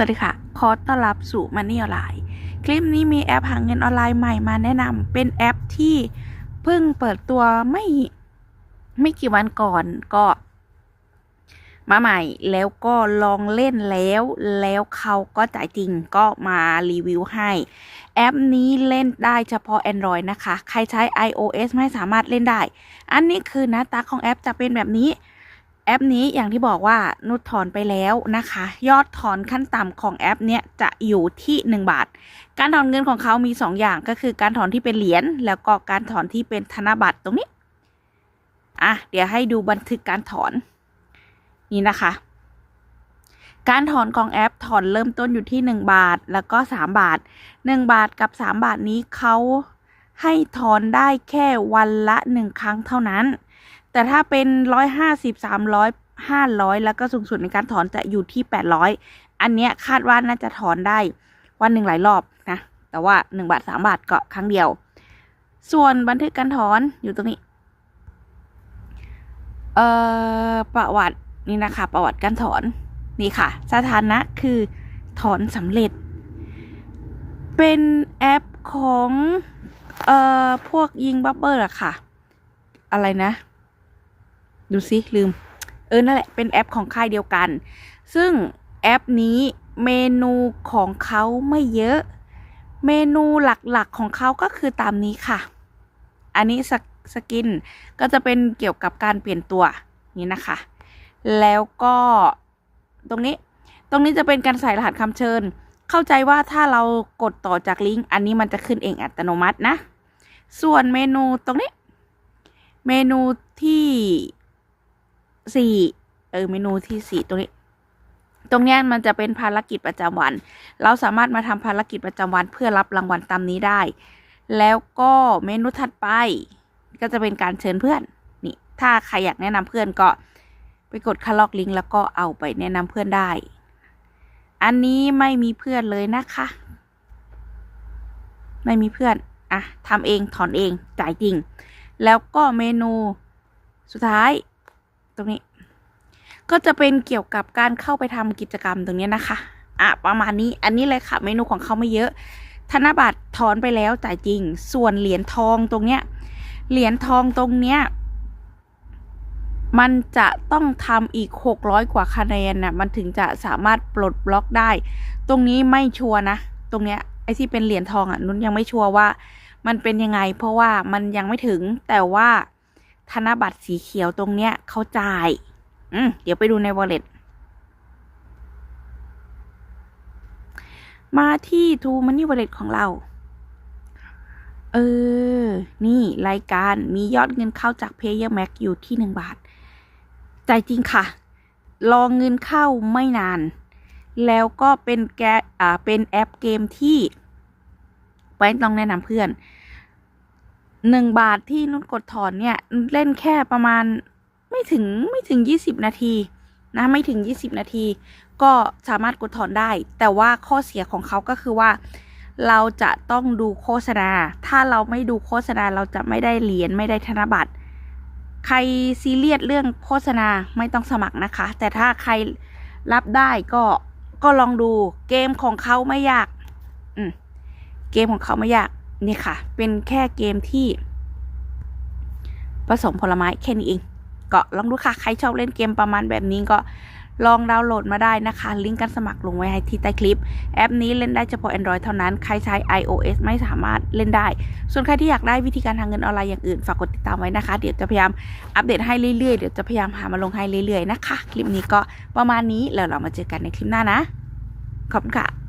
สวัสดีค่ะ ขอต้อนรับสู่ Money ออนไลน์ คลิปนี้มีแอปหาเงินออนไลน์ใหม่มาแนะนำ เป็นแอปที่เพิ่งเปิดตัวไม่ไม่กี่วันก่อนก็ มาใหม่แล้วก็ลองเล่นแล้ว แล้วเขาก็จ่ายจริงก็มารีวิวให้ แอปนี้เล่นได้เฉพาะ Android นะคะ ใครใช้ iOS ไม่สามารถเล่นได้ อันนี้คือหน้าตาของแอปจะเป็นแบบนี้ แอปนี้อย่างที่บอกว่านุชถอนไปแล้วนะคะ ยอดถอนขั้นต่ำของแอปเนี้ยจะอยู่ที่ 1 บาท การถอนเงินของเขามี 2 อย่างก็คือการถอนที่เป็นเหรียญแล้วก็การถอนที่เป็นธนบัตรตรงนี้ อะ เดี๋ยวให้ดูบันทึกการถอน นี่นะคะ การถอนของแอปถอนเริ่มต้นอยู่ที่ 1 บาทแล้วก็ 3 บาท 1 บาทกับ 3 บาทนี้เขาให้ถอนได้แค่วันละ 1 ครั้งเท่านั้น แต่ถ้าเป็นร้อยห้าสิบสามร้อยห้าร้อยแล้วก็สูงสุดในการถอนจะอยู่ที่แปดร้อยอันเนี้ยคาดว่าน่าจะถอนได้วันหนึ่งหลายรอบนะ แต่ว่าหนึ่งบาทสามบาทก็ครั้งเดียว ส่วนบันทึกการถอนอยู่ตรงนี้ เอ่อประวัตินี่นะคะ ประวัติการถอนนี่ค่ะ สถานะคือถอนสำเร็จ เป็นแอปของ เอ่อ พวกยิงบับเบิลอะค่ะ อะไรนะ ดูสิลืม เออนั่นแหละเป็นแอปของค่ายเดียวกัน ซึ่งแอปนี้เมนูของเขาไม่เยอะ เมนูหลักๆของเขาก็คือตามนี้ค่ะ อันนี้สสกินก็จะเป็นเกี่ยวกับการเปลี่ยนตัวนี่นะคะ แล้วก็ตรงนี้ตรงนี้จะเป็นการใส่รหัสคำเชิญ เข้าใจว่าถ้าเรากดต่อจากลิงก์อันนี้มันจะขึ้นเองอัตโนมัตินะ ส่วนเมนูตรงนี้ เมนูที่ สี่เออเมนูที่สี่ตรงนี้ตรงนี้มันจะเป็นภารกิจประจำวัน เราสามารถมาทำภารกิจประจำวันเพื่อรับรางวัลตามนี้ได้ แล้วก็เมนูถัดไป ก็จะเป็นการเชิญเพื่อน นี่ ถ้าใครอยากแนะนำเพื่อนก็ไปกดคล็อกลิงก์แล้วก็เอาไปแนะนำเพื่อนได้ อันนี้ไม่มีเพื่อนเลยนะคะ ไม่มีเพื่อน อะทำเองถอนเองจ่ายจริง แล้วก็เมนูสุดท้าย ตรงนี้ ก็จะเป็นเกี่ยวกับการเข้าไปทำกิจกรรมตรงนี้นะคะ อะประมาณนี้อันนี้เลยค่ะ เมนูของเขาไม่เยอะ ธนบัตรถอนไปแล้วจ่ายจริง ส่วนเหรียญทองตรงเนี้ย เหรียญทองตรงเนี้ยมันจะต้องทำอีกหกร้อยกว่าคะแนนน่ะมันถึงจะสามารถปลดบล็อกได้ ตรงนี้ไม่ชัวร์นะ ตรงเนี้ยไอ้ที่เป็นเหรียญทองอะนุ้นยังไม่ชัวร์ว่า มันเป็นยังไง เพราะว่ามันยังไม่ถึงแต่ว่า ธนบัตรสีเขียวตรงเนี้ยเขาจ่าย อืมเดี๋ยวไปดูใน wallet มาที่ True Money Wallet ของเรา เออ นี่รายการมียอดเงินเข้าจาก Payer Max อยู่ที่หนึ่งบาท จ่ายจริงค่ะ รองเงินเข้าไม่นาน แล้วก็เป็นแกอ่าเป็นแอปเกมที่ไว้ต้องแนะนำเพื่อน หนึ่งบาทที่นุ่นกดถอนเนี่ยเล่นแค่ประมาณไม่ถึงไม่ถึงยี่สิบนาทีนะไม่ถึงยี่สิบนาที ก็สามารถกดถอนได้ แต่ว่าข้อเสียของเขาก็คือว่า เราจะต้องดูโฆษณา ถ้าเราไม่ดูโฆษณาเราจะไม่ได้เหรียญไม่ได้ธนบัตรใครซีเรียสเรื่องโฆษณาไม่ต้องสมัครนะคะ แต่ถ้าใครรับได้ก็ก็ลองดูเกมของเขาไม่ยาก อืมเกมของเขาไม่ยาก นี่ค่ะ เป็นแค่เกมที่ ผสมผลไม้แค่นี้เอง ก็ลองดูค่ะ ใครชอบเล่นเกมประมาณแบบนี้ก็ลองดาวน์โหลดมาได้นะคะ ลิงก์การสมัครลงไว้ให้ที่ใต้คลิป แอปนี้เล่นได้เฉพาะ Android เท่านั้น ใครใช้ iOS ไม่สามารถเล่นได้ ส่วนใครที่อยากได้วิธีการทางเงินออนไลน์อย่างอื่น ฝากกดติดตามไว้นะคะ เดี๋ยวจะพยายามอัปเดตให้เรื่อยๆ เดี๋ยวจะพยายามหามาลงให้เรื่อยๆนะคะ คลิปนี้ก็ประมาณนี้แล้วเรามาเจอกันในคลิปหน้านะ ขอบคุณค่ะ